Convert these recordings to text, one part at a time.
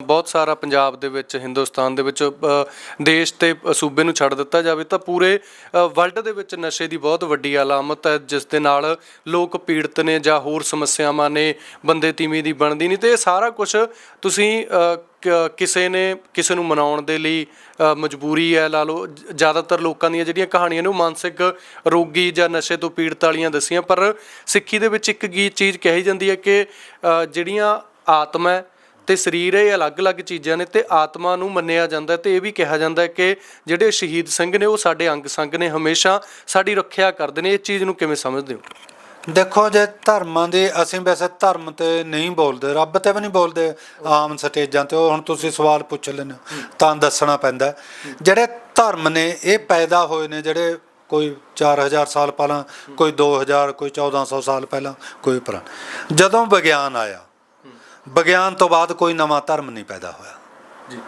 ਬਹੁਤ ਸਾਰਾ ਪੰਜਾਬ ਦੇ ਵਿੱਚ, ਹਿੰਦੁਸਤਾਨ ਦੇ ਵਿੱਚ ਦੇਸ਼ ਤੇ ਸੂਬੇ ਨੂੰ ਛੱਡ ਦਿੱਤਾ ਜਾਵੇ ਤਾਂ ਪੂਰੇ ਵਰਲਡ ਦੇ ਵਿੱਚ ਨਸ਼ੇ ਦੀ ਬਹੁਤ ਵੱਡੀ ਅਲਾਮਤ ਹੈ, ਜਿਸ ਦੇ ਨਾਲ ਲੋਕ ਪੀੜਤ ਨੇ ਜਾਂ ਹੋਰ ਸਮੱਸਿਆਵਾਂ ਨੇ, ਬੰਦੇ ਤੀਵੀਂ ਦੀ ਬਣਦੀ ਨਹੀਂ ਤੇ ਇਹ ਸਾਰਾ ਕੁਝ ਤੁਸੀਂ ਕਿਸੇ ਨੇ, ਕਿਸੇ ਨੂੰ ਮਨਾਉਣ ਦੇ ਲਈ ਮਜਬੂਰੀ ਹੈ, ਲਾ ਲਓ ਜ਼ਿਆਦਾਤਰ ਲੋਕਾਂ ਦੀਆਂ ਜਿਹੜੀਆਂ ਕਹਾਣੀਆਂ ਨੇ ਉਹ ਮਾਨਸਿਕ ਰੋਗੀ ਜਾਂ ਨਸ਼ੇ ਤੋਂ ਪੀੜਤ ਵਾਲੀਆਂ ਦੱਸੀਆਂ, ਪਰ ਸਿੱਖੀ ਦੇ ਵਿੱਚ ਇੱਕ ਗੀ ਚੀਜ਼ ਕਹੀ ਜਾਂਦੀ ਹੈ ਕਿ ਜਿਹੜੀਆਂ ਆਤਮਾ ਤੇ ਸਰੀਰ ਇਹ ਅਲੱਗ-ਅਲੱਗ ਚੀਜ਼ਾਂ ਨੇ ਤੇ ਆਤਮਾ ਨੂੰ ਮੰਨਿਆ ਜਾਂਦਾ ਹੈ ਤੇ ਇਹ ਵੀ ਕਿਹਾ ਜਾਂਦਾ ਕਿ ਜਿਹੜੇ ਸ਼ਹੀਦ ਸਿੰਘ ਨੇ ਉਹ ਸਾਡੇ ਅੰਗ ਸੰਗ ਨੇ, ਹਮੇਸ਼ਾ ਸਾਡੀ ਰੱਖਿਆ ਕਰਦੇ ਨੇ। ਇਹ ਚੀਜ਼ ਨੂੰ ਕਿਵੇਂ ਸਮਝਦੇ ਹੋ? ਦੇਖੋ ਜੇ ਧਰਮਾਂ ਦੇ, ਅਸੀਂ ਵੈਸੇ ਧਰਮ ਤੇ ਨਹੀਂ ਬੋਲਦੇ, ਰੱਬ ਤੇ ਵੀ ਨਹੀਂ ਬੋਲਦੇ ਆਮ ਸਟੇਜਾਂ ਤੇ। ਉਹ ਹੁਣ ਤੁਸੀਂ ਸਵਾਲ ਪੁੱਛ ਲੈਣਾ ਤਾਂ ਦੱਸਣਾ ਪੈਂਦਾ ਜਿਹੜੇ ਧਰਮ ਨੇ, ਇਹ ਪੈਦਾ ਹੋਏ ਨੇ ਜਿਹੜੇ ਕੋਈ 4000 ਸਾਲ ਪਹਿਲਾਂ, ਕੋਈ 2000 ਕੋਈ 1400 ਸਾਲ ਪਹਿਲਾਂ, ਕੋਈ ਪੁਰਾਣਾ। ਜਦੋਂ ਵਿਗਿਆਨ ਆਇਆ ਵਿਗਿਆਨ ਤੋਂ ਬਾਅਦ ਕੋਈ ਨਵਾਂ ਧਰਮ ਨਹੀਂ ਪੈਦਾ ਹੋਇਆ। ਜੀ।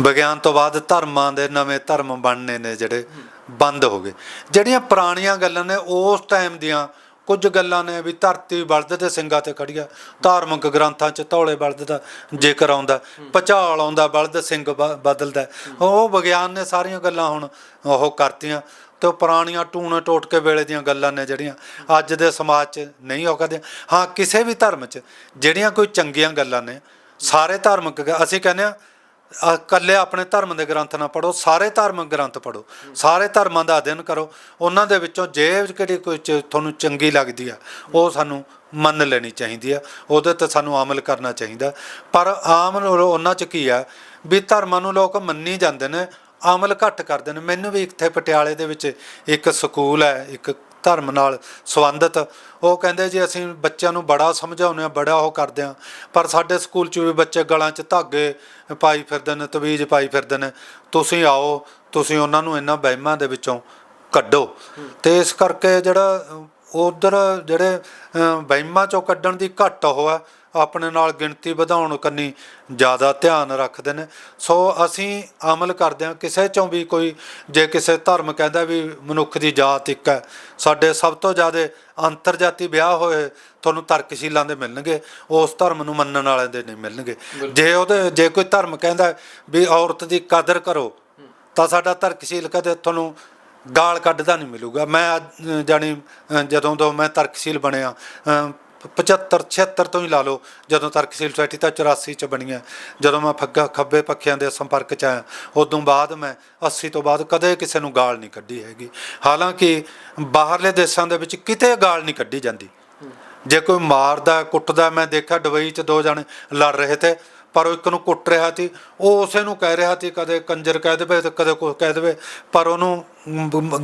ਵਿਗਿਆਨ ਤੋਂ ਬਾਅਦ ਧਰਮਾਂ ਦੇ ਨਵੇਂ ਧਰਮ ਬਣਨੇ ਨੇ ਜਿਹੜੇ ਬੰਦ ਹੋ ਗਏ। ਜਿਹੜੀਆਂ ਪੁਰਾਣੀਆਂ ਗੱਲਾਂ ਨੇ ਉਸ ਟਾਈਮ ਦੀਆਂ ਕੁਝ ਗੱਲਾਂ ਨੇ ਵੀ ਧਰਤੀ ਬਲਦ ਤੇ ਸਿੰਘਾਂ ਤੇ ਖੜੀਆਂ ਧਾਰਮਿਕ ਗ੍ਰੰਥਾਂ 'ਚ ਧੌਲੇ ਬਲਦ ਦਾ ਜ਼ਿਕਰ ਆਉਂਦਾ ਪਚਾਲ ਆਉਂਦਾ ਬਲਦ ਸਿੰਘ ਬਦਲਦਾ। ਉਹ ਵਿਗਿਆਨ ਨੇ ਸਾਰੀਆਂ ਗੱਲਾਂ ਹੁਣ ਉਹ ਕਰਤੀਆਂ। ਤੇ ਉਹ ਪੁਰਾਣੀਆਂ ਟੂਣੇ ਟੋਟਕੇ ਵੇਲੇ ਦੀਆਂ ਗੱਲਾਂ ਨੇ ਜਿਹੜੀਆਂ ਅੱਜ ਦੇ ਸਮਾਜ 'ਚ ਨਹੀਂ ਹੋ ਕਦੇ ਹਾਂ, ਕਿਸੇ ਵੀ ਧਰਮ 'ਚ ਜਿਹੜੀਆਂ ਕੋਈ ਚੰਗੀਆਂ ਗੱਲਾਂ ਨੇ, ਸਾਰੇ ਧਾਰਮਿਕ ਅਸੀਂ ਕਹਿੰਦੇ ਆ ਇਕੱਲੇ ਆਪਣੇ ਧਰਮ ਦੇ ਗ੍ਰੰਥ ਨਾ ਪੜੋ ਸਾਰੇ ਧਾਰਮਿਕ ਗ੍ਰੰਥ ਪੜੋ ਸਾਰੇ ਧਰਮਾਂ ਦਾ ਅਧਿਐਨ ਕਰੋ, ਉਹਨਾਂ ਦੇ ਵਿੱਚੋਂ ਜੇ ਕਿਹੜੀ ਕੋਈ ਚ- ਤੁਹਾਨੂੰ ਚੰਗੀ ਲੱਗਦੀ ਆ, ਉਹ ਸਾਨੂੰ ਮੰਨ ਲੈਣੀ ਚਾਹੀਦੀ ਆ, ਉਹਦੇ ਤੇ ਸਾਨੂੰ ਅਮਲ ਕਰਨਾ ਚਾਹੀਦਾ। ਪਰ ਆਮ ਉਹਨਾਂ ਚ ਕੀ ਆ, ਵੀ ਧਰਮਾਂ ਨੂੰ ਲੋਕ ਮੰਨੀ ਜਾਂਦੇ ਨੇ ਅਮਲ ਘੱਟ ਕਰਦੇ ਨੇ। ਮੈਨੂੰ ਵੀ ਇੱਥੇ ਪਟਿਆਲੇ ਦੇ ਵਿੱਚ ਇੱਕ ਸਕੂਲ ਹੈ, ਇੱਕ ਧਰਮ ਨਾਲ ਸੰਬੰਧਿਤ। ਉਹ ਕਹਿੰਦੇ ਜੀ, ਅਸੀਂ ਬੱਚਿਆਂ ਨੂੰ ਬੜਾ ਸਮਝਾਉਂਦੇ ਆ ਬੜਾ ਉਹ ਕਰਦੇ ਆ ਪਰ ਸਾਡੇ ਸਕੂਲ 'ਚ ਵੀ ਬੱਚੇ ਗਲਾਂ 'ਚ ਧਾਗੇ ਪਾਈ ਫਿਰਦੇ ਨੇ, ਤਵੀਜ ਪਾਈ ਫਿਰਦੇ ਨੇ। ਤੁਸੀਂ ਆਓ, ਤੁਸੀਂ ਉਹਨਾਂ ਨੂੰ ਇਹਨਾਂ ਵਹਿਮਾਂ ਦੇ ਵਿੱਚੋਂ ਕੱਢੋ। ਤੇ ਇਸ ਕਰਕੇ ਜਿਹੜਾ ਉਧਰ ਜਿਹੜੇ ਵਹਿਮਾਂ ਚੋਂ ਕੱਢਣ ਦੀ ਘੱਟ ਉਹ ਆ ਆਪਣੇ ਨਾਲ ਗਿਣਤੀ ਵਧਾਉਣ ਕੰਨੀ ਜ਼ਿਆਦਾ ਧਿਆਨ ਰੱਖਦੇ ਨੇ। ਸੋ ਅਸੀਂ ਅਮਲ ਕਰਦੇ ਹਾਂ ਕਿਸੇ ਚੋਂ ਵੀ ਕੋਈ ਜੇ ਕਿਸੇ ਧਰਮ ਕਹਿੰਦਾ ਵੀ ਮਨੁੱਖ ਦੀ ਜਾਤ ਇੱਕ ਹੈ ਸਾਡੇ ਸਭ ਤੋਂ ਜ਼ਿਆਦਾ ਅੰਤਰਜਾਤੀ ਵਿਆਹ ਹੋਏ ਤੁਹਾਨੂੰ ਤਰਕਸ਼ੀਲਾਂ ਦੇ ਮਿਲਣਗੇ ਉਸ ਧਰਮ ਨੂੰ ਮੰਨਣ ਵਾਲਿਆਂ ਦੇ ਨਹੀਂ ਮਿਲਣਗੇ। ਜੇ ਉਹਦੇ ਜੇ ਕੋਈ ਧਰਮ ਕਹਿੰਦਾ ਵੀ ਔਰਤ ਦੀ ਕਦਰ ਕਰੋ ਤਾਂ ਸਾਡਾ ਤਰਕਸ਼ੀਲ ਕਦੇ ਤੁਹਾਨੂੰ ਗਾਲ ਕੱਢਦਾ ਨਹੀਂ ਮਿਲੂਗਾ। ਮੈਂ ਅ, ਜਦੋਂ ਤੋਂ ਮੈਂ ਤਰਕਸ਼ੀਲ ਬਣਿਆ 75 76 ਤੋਂ ਹੀ ਲਾ ਲਓ, ਜਦੋਂ ਤਰਕਸ਼ੀਲ ਸੋਸਾਇਟੀ ਤਾਂ 84 ਚ ਬਣੀਆਂ ਜਦੋਂ ਮੈਂ ਫੱਗਾ, ਖੱਬੇ ਪੱਖਿਆਂ ਦੇ ਸੰਪਰਕ ਚ ਆਇਆ, ਉਦੋਂ ਬਾਅਦ ਮੈਂ 80 ਤੋਂ ਬਾਅਦ ਕਦੇ ਕਿਸੇ ਨੂੰ ਗਾਲ ਨਹੀਂ ਕੱਢੀ ਹੈਗੀ। ਹਾਲਾਂਕਿ ਬਾਹਰਲੇ ਦੇਸ਼ਾਂ ਦੇ ਵਿੱਚ ਕਿਤੇ ਗਾਲ ਨਹੀਂ ਕੱਢੀ ਜਾਂਦੀ। ਜੇ ਕੋਈ ਮਾਰਦਾ, ਕੁੱਟਦਾ, ਮੈਂ ਦੇਖਿਆ ਦੁਬਈ 'ਚ ਦੋ ਜਣੇ ਲੜ ਰਹੇ ਤੇ ਪਰ ਉਹ ਇੱਕ ਨੂੰ ਕੁੱਟ ਰਿਹਾ ਸੀ, ਉਹ ਉਸੇ ਨੂੰ ਕਹਿ ਰਿਹਾ ਸੀ, ਕਦੇ ਕੰਜਰ ਕਹਿ ਦੇਵੇ ਤੇ ਕਦੇ ਕੁਝ ਕਹਿ ਦੇਵੇ, ਪਰ ਉਹਨੂੰ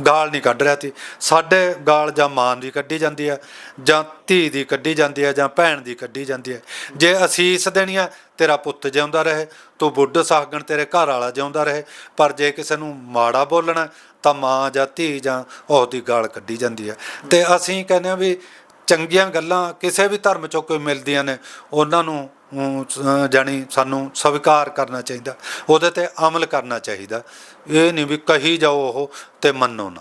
ਗਾਲ ਨਹੀਂ ਕੱਢ ਰਿਹਾ ਸੀ। ਸਾਡੇ ਗਾਲ ਜਾਂ ਮਾਂ ਦੀ ਕੱਢੀ ਜਾਂਦੀ ਹੈ ਜਾਂ ਧੀ ਦੀ ਕੱਢੀ ਜਾਂਦੀ ਹੈ ਜਾਂ ਭੈਣ ਦੀ ਕੱਢੀ ਜਾਂਦੀ ਹੈ ਜੇ ਅਸੀਸ ਦੇਣੀ ਹੈ ਤੇਰਾ ਪੁੱਤ ਜਿਉਂਦਾ ਰਹੇ, ਤੂੰ ਬੁੱਢ ਸਾਗਣ ਤੇਰੇ ਘਰ ਵਾਲਾ ਜਿਉਂਦਾ ਰਹੇ, ਪਰ ਜੇ ਕਿਸੇ ਨੂੰ ਮਾੜਾ ਬੋਲਣਾ, ਤਾਂ ਮਾਂ ਜਾਂ ਧੀ ਜਾਂ ਉਹਦੀ ਗਾਲ ਕੱਢੀ ਜਾਂਦੀ ਹੈ ਤੇ ਅਸੀਂ ਕਹਿੰਦੇ ਆ ਵੀ ਚੰਗੀਆਂ ਗੱਲਾਂ ਕਿਸੇ ਵੀ ਧਰਮ ਚੋਂ ਕੋਈ ਮਿਲਦੀਆਂ ਨੇ ਉਹਨਾਂ ਨੂੰ ਅਮ, ਜਾਣੀ ਸਾਨੂੰ ਸਵੀਕਾਰ ਕਰਨਾ ਚਾਹੀਦਾ ਉਹਦੇ ਤੇ ਅਮਲ ਕਰਨਾ ਚਾਹੀਦਾ। ਇਹ ਨਹੀਂ ਵੀ ਕਹੀ ਜਾਓ ਉਹ ਤੇ ਮੰਨੋ ਨਾ।